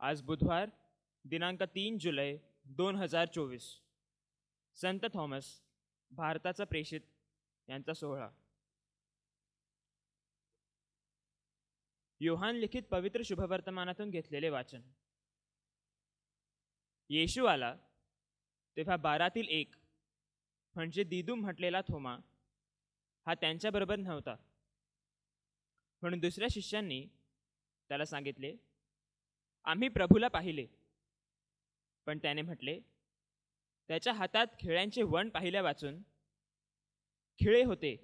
आज बुधवार दिनांक तीन जुलै दोन हजार चोवीस. संत थॉमस भारताचा प्रेषित यांचा सोहळा. योहान लिखित पवित्र शुभवर्तमानातून घेतलेले वाचन. येशू आला तेव्हा बारातील एक म्हणजे दिदू म्हटलेला थोमा हा त्यांच्याबरोबर नव्हता. म्हणून दुसऱ्या शिष्यांनी त्याला सांगितले आम्ही प्रभूला पाहिले. पण त्याने म्हटले त्याच्या हातात खिळ्यांचे वण पाहिल्या वाचून खिळे होते.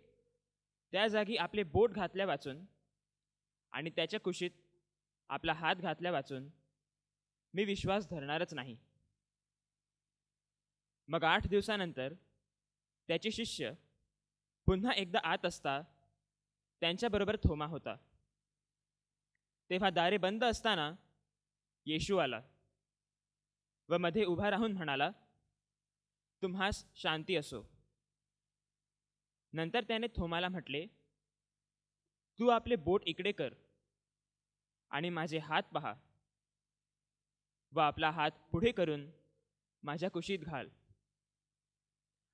त्या जागी आपले बोट घातल्या वाचून आणि त्याच्या कुशीत आपला हात घातल्या वाचून मी विश्वास धरणारच नाही. मग आठ दिवसानंतर त्याचे शिष्य पुन्हा एकदा आत असता त्यांच्याबरोबर थोमा होता. तेव्हा दारे बंद असताना येशू आला व मध्ये उभा राहून म्हणाला तुम्हास शांती असो. नंतर त्याने थोमाला म्हटले तू आपले बोट इकडे कर आणि माझे हात पहा व आपला हात पुढे करून माझ्या कुशीत घाल.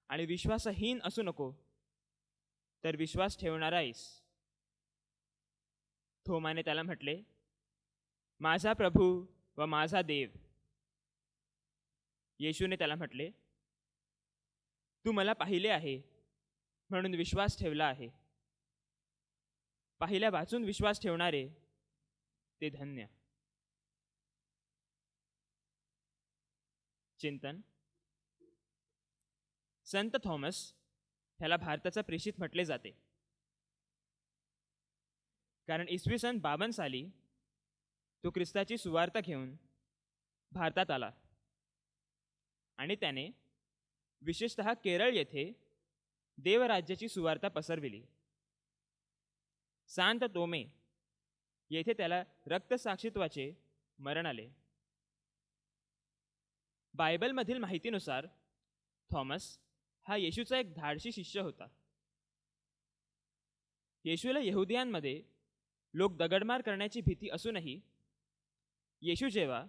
आणि विश्वासहीन असू नको तर विश्वास ठेवणार आहेस. थोमाने त्याला म्हटले माझा प्रभू व माझा देव. येशूने त्याला म्हटले तू मला पाहिले आहे म्हणून विश्वास ठेवला आहे. पाहिल्या वाचून विश्वास ठेवणारे ते धन्य. चिंतन. संत थॉमस ह्याला भारताचा प्रेषित म्हटले जाते. कारण इसवी सन बावन साली तो ख्रिस्ताची सुवार्ता घेऊन भारतात आला. आणि त्याने विशेषत केरळ येथे देवराज्याची सुवार्ता पसरविली. सांत तोमे येथे त्याला रक्तसाक्षित्वाचे मरण आले. बायबलमधील माहितीनुसार थॉमस हा येशूचा एक धाडशी शिष्य होता. येशूला येहुदियांमध्ये लोक दगडमार करण्याची भीती असूनही येशू जेव्हा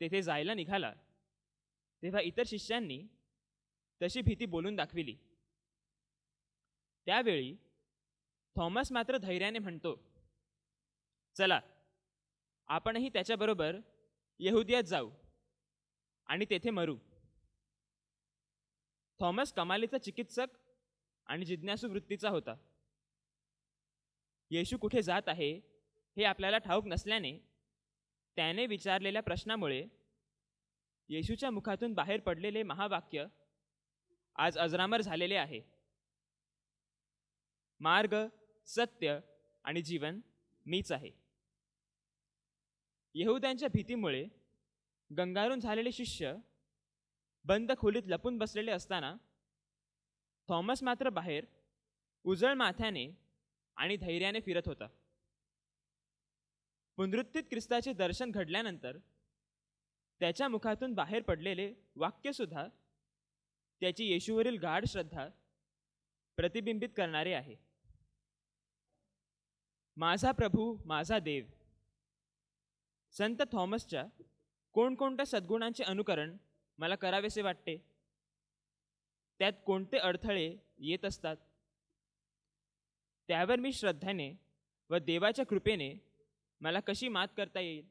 तेथे जायला निघाला तेव्हा इतर शिष्यांनी तशी भीती बोलून दाखविली. त्यावेळी थॉमस मात्र धैर्याने म्हणतो चला आपणही त्याच्याबरोबर यहुदियात जाऊ आणि तेथे मरू. थॉमस कमालीचा चिकित्सक आणि जिज्ञासू वृत्तीचा होता. येशू कुठे जात आहे हे आपल्याला ठाऊक नसल्याने त्याने विचारलेल्या प्रश्नामुळे येशूच्या मुखातून बाहेर पडलेले महावाक्य आज अजरामर झालेले आहे. मार्ग सत्य आणि जीवन मीच आहे. येहुद्यांच्या भीतीमुळे गंगारून झालेले शिष्य बंद खोलीत लपून बसलेले असताना थॉमस मात्र बाहेर उजळ माथ्याने आणि धैर्याने फिरत होता. पुनरुत्थित ख्रिस्ताचे दर्शन घडल्यानंतर त्याच्या मुखातून बाहेर पडलेले वाक्यसुद्धा त्याची येशूवरील गाढ श्रद्धा प्रतिबिंबित करणारे आहे. माझा प्रभू माझा देव संत थॉमसच्या कोणकोणत्या सद्गुणांचे अनुकरण मला करावेसे वाटते? त्यात कोणते अडथळे येत असतात? त्यावर मी श्रद्धेने व देवाच्या कृपेने मला कशी मात करता येईल?